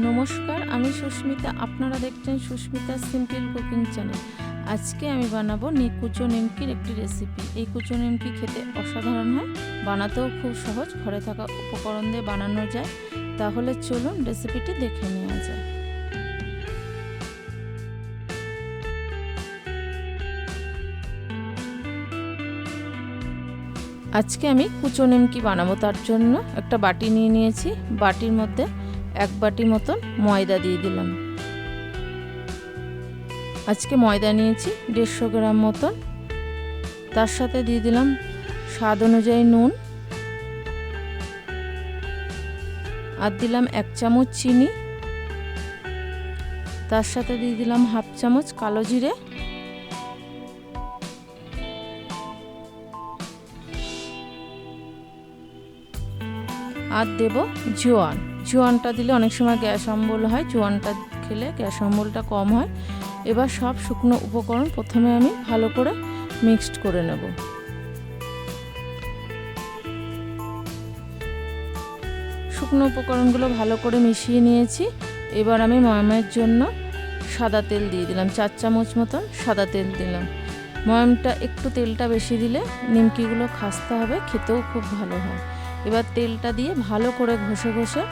নমস্কার, আমি সুস্মিতা। আপনারা দেখছেন সুস্মিতা সিম্পল কুকিং চ্যানেল। আজকে আমি বানাবো নিকুচো নিমকির একটি রেসিপি। এই কুচো নিমকি খেতে অসাধারণ হয়, বানাতেও খুব সহজ, ঘরে থাকা উপকরণ দিয়ে বানানো যায়। তাহলে চলুন রেসিপিটি দেখে নেওয়া যায় আজকে আমি কুচো নিমকি বানাবো, তার জন্য একটা বাটি নিয়ে নিয়েছি। বাটির মধ্যে এক বাটি মতন ময়দা দিয়ে দিলাম। আজকে ময়দা নিয়েছি দেড়শো গ্রাম মতন। তার সাথে দিয়ে দিলাম স্বাদ অনুযায়ী নুন। আর দিলাম এক চামচ চিনি। তার সাথে দিয়ে দিলাম হাফ চামচ কালো জিরে। আর দেব জোয়ান। জোয়ানটা দিলে অনেক সময় গ্যাস অম্বল হয়, জোয়ানটা খেলে গ্যাস অম্বলটা কম হয়। এবার সব শুকনো উপকরণ প্রথমে আমি ভালো করে মিক্সড করে নেব। শুকনো উপকরণগুলো ভালো করে মিশিয়ে নিয়েছি। এবার আমি ময়ামের জন্য সাদা তেল দিয়ে দিলাম, চার চামচ মতন সাদা তেল দিলাম। ময়ামটা একটু তেলটা বেশি দিলে নিমকিগুলো খাসতে হবে, খেতেও খুব ভালো হয়। এবার তেলটা দিয়ে ভালো করে ঘষে ঘষে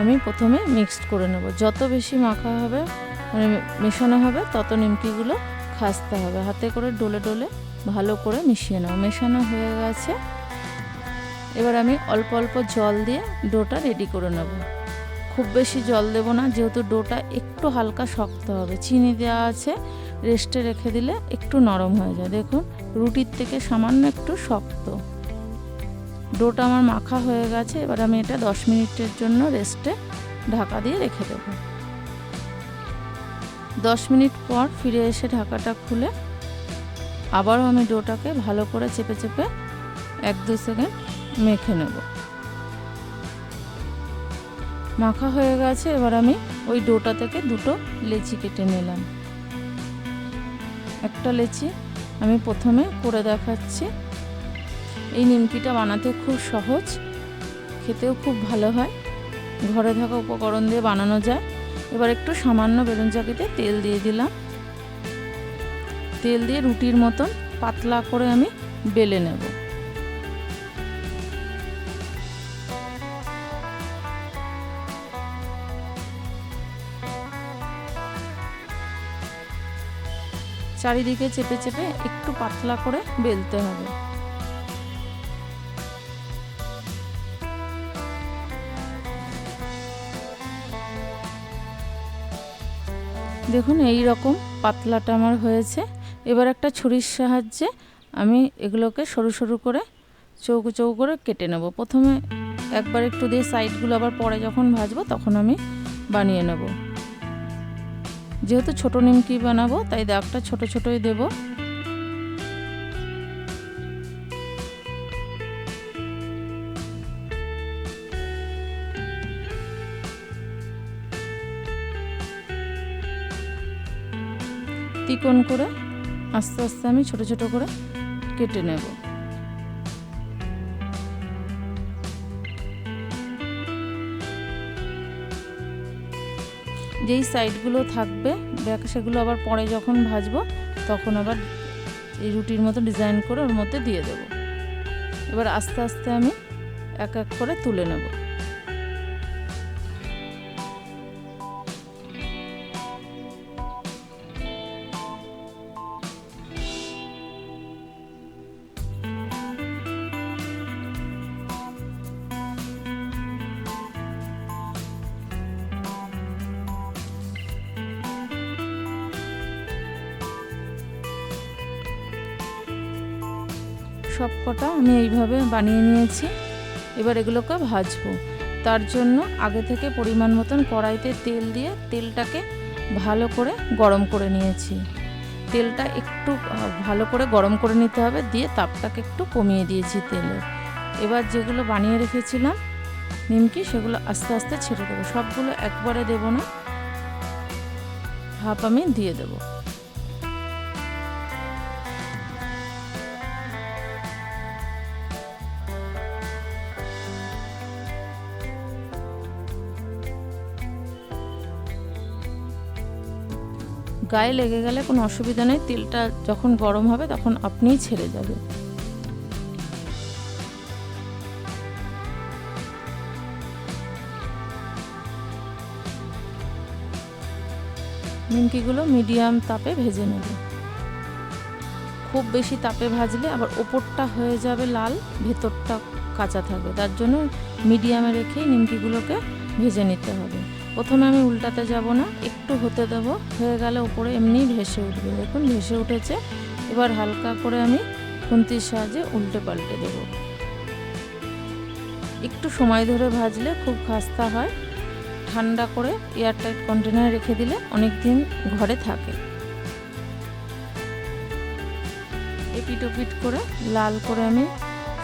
আমি প্রথমে মিক্সড করে নেব। যত বেশি মাখা হবে মানে মেশানো হবে, তত নিমকিগুলো খাসতে হবে। হাতে করে ডলে ডলে ভালো করে মিশিয়ে নেব। মেশানো হয়ে গেছে। এবার আমি অল্প অল্প জল দিয়ে ডোটা রেডি করে নেব। খুব বেশি জল দেব না, যেহেতু ডোটা একটু হালকা শক্ত হবে। চিনি দেওয়া আছে রেস্টে রেখে দিলে একটু নরম হয়ে যায়। দেখুন, রুটির থেকে সামান্য একটু শক্ত। ডোটা আমার মাখা হয়ে গেছে, এবার আমি এটা দশ মিনিটের জন্য রেস্টে ঢাকা দিয়ে রেখে দেব। দশ মিনিট পর ফিরে এসে ঢাকাটা খুলে আবারও আমি ডোটাকে ভালো করে চেপে চেপে এক দু সেকেন্ড মেখে নেব। মাখা হয়ে গেছে, এবার আমি ওই ডোটা থেকে দুটো লেচি কেটে নিলাম। একটা লেচি আমি প্রথমে করে দেখাচ্ছি। এই নিমকিটা বানাতে খুব সহজ, খেতেও খুব ভালো হয়। ঘরে থাকা উপকরণ দিয়ে বানানো যায়। এবার একটু সামান্য বেলুন চাকিতে তেল দিয়ে দিলাম। তেল দিয়ে রুটির মতন পাতলা করে আমি বেলে নেব। চারিদিকে চেপে চেপে একটু পাতলা করে বেলতে হবে। দেখুন এই রকম পাতলাটা আমার হয়েছে। এবার একটা ছুরির সাহায্যে আমি এগুলোকে সরু সরু করে, চৌকো চৌকো করে কেটে নেব। প্রথমে একবার একটু দিয়ে সাইডগুলো আবার পরে যখন ভাজবো তখন আমি বানিয়ে নেব। যেহেতু ছোট নিমকি বানাবো, তাই দাগটা ছোট ছোটই দেবো। তিকোন করে আস্তে আস্তে আমি ছোট ছোট করে কেটে নেব। যেই সাইডগুলো থাকবে ব্যাক সেগুলো আবার পরে যখন ভাজবো, তখন আবার এই রুটির মতো ডিজাইন করে ওর মধ্যে দিয়ে দেবো। এবার আস্তে আস্তে আমি এক এক করে তুলে নেব। সব কটা আমি এইভাবে বানিয়ে নিয়েছি। এবার এগুলোকে ভাজবো। তার জন্য আগে থেকে পরিমাণ মতন কড়াইতে তেল দিয়ে তেলটাকে ভালো করে গরম করে নিয়েছি। তেলটা একটু ভালো করে গরম করে নিতে হবে। দিয়ে তাপটাকে একটু কমিয়ে দিয়েছি তেলে। এবার যেগুলো বানিয়ে রেখেছিলাম, নিমকি, সেগুলো আস্তে আস্তে ছেড়ে দেবো। সবগুলো একবারে দেবো না। হাফ আমি দিয়ে দেবো। গায়ে লেগে গেলে কোনো অসুবিধা নেই, তেলটা যখন গরম হবে তখন আপনিই ছেড়ে যাবে নিমকিগুলো মিডিয়াম তাপে ভেজে নেব খুব বেশি তাপে ভাজলে আবার ওপরটা হয়ে যাবে লাল, ভেতরটা কাঁচা থাকবে। তার জন্য মিডিয়ামে রেখেই নিমকিগুলোকে ভেজে নিতে হবে। প্রথমে আমি উল্টাতে যাব না, একটু হতে দেব। হয়ে গেলে উপরে এমনি ভেসে উঠবে। দেখুন, ভেসে উঠেছে। এবার হালকা করে আমি খুন্তির সাহায্যে উল্টে পাল্টে দেব। একটু সময় ধরে ভাজলে খুব খাস্তা হয়। ঠান্ডা করে এয়ারটাইট কন্টেনারে রেখে দিলে অনেক দিন ঘরে থাকে। এপিট ওপিট করে লাল করে আমি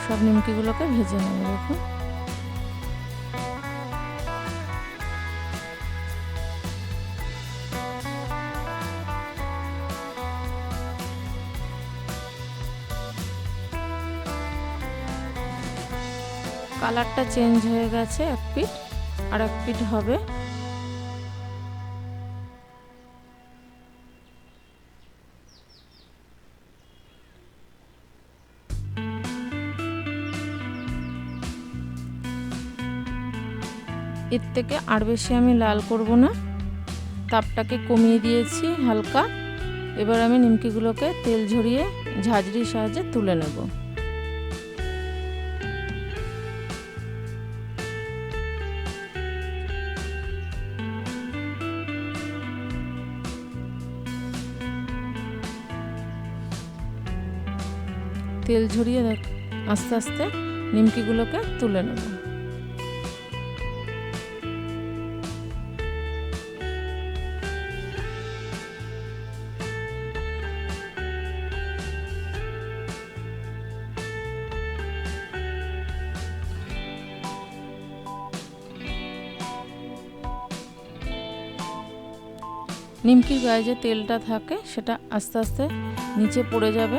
সব নিমকিগুলোকে ভেজে নেব। দেখুন। কালারটা চেঞ্জ হয়ে গেছে, এক পিঠ, আর এক পিঠ হবে। এর থেকে আর বেশি আমি লাল করব না। তাপটাকে কমিয়ে দিয়েছি হালকা। এবার আমি নিমকিগুলোকে তেল ঝরিয়ে ঝাঁঝরির সাহায্যে তুলে নেব। তেল ঝরিয়ে আস্তে আস্তে নিমকিগুলোকে তুলে নেব। নিমকির গায়ে যে তেলটা থাকে, সেটা আস্তে আস্তে নিচে পড়ে যাবে।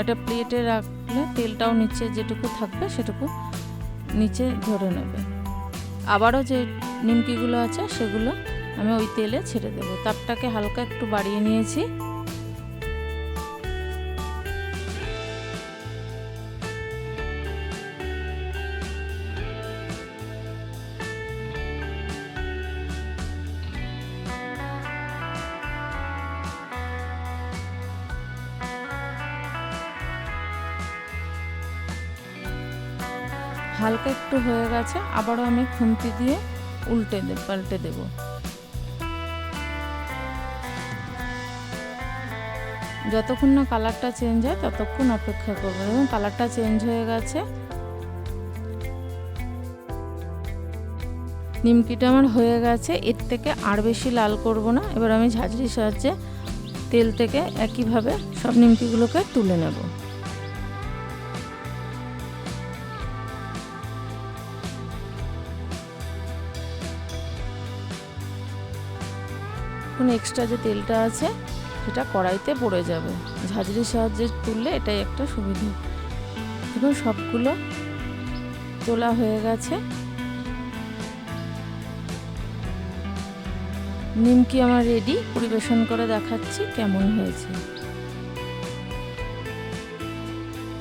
একটা প্লেটে রাখলে তেলটাও নিচে যেটুকু থাকবে সেটুকু নিচে ধরে নেবে। আবারও যে নিমকিগুলো আছে সেগুলো আমি ওই তেলে ছেড়ে দেবো। তাপটাকে হালকা একটু বাড়িয়ে নিয়েছি। হালকা একটু হয়ে গেছে, আবারও আমি খুন্তি দিয়ে উল্টে দে, পাল্টে দেব। যতক্ষণ না কালারটা চেঞ্জ হয়, ততক্ষণ অপেক্ষা করব। এবং কালারটা চেঞ্জ হয়ে গেছে, নিমকিটা আমার হয়ে গেছে, এর থেকে আর বেশি লাল করব না। এবার আমি ঝাঁঝরির সাহায্যে তেল থেকে একইভাবে সব নিমকিগুলোকে তুলে নেব। এখন এক্সট্রা যে তেলটা আছে, সেটা কড়াইতে পড়ে যাবে। ঝাঁঝরির সাহায্যে তুললে এটাই একটা সুবিধা। এখন সবগুলো তোলা হয়ে গেছে। নিমকি আমার রেডি পরিবেশন করে দেখাচ্ছি কেমন হয়েছে।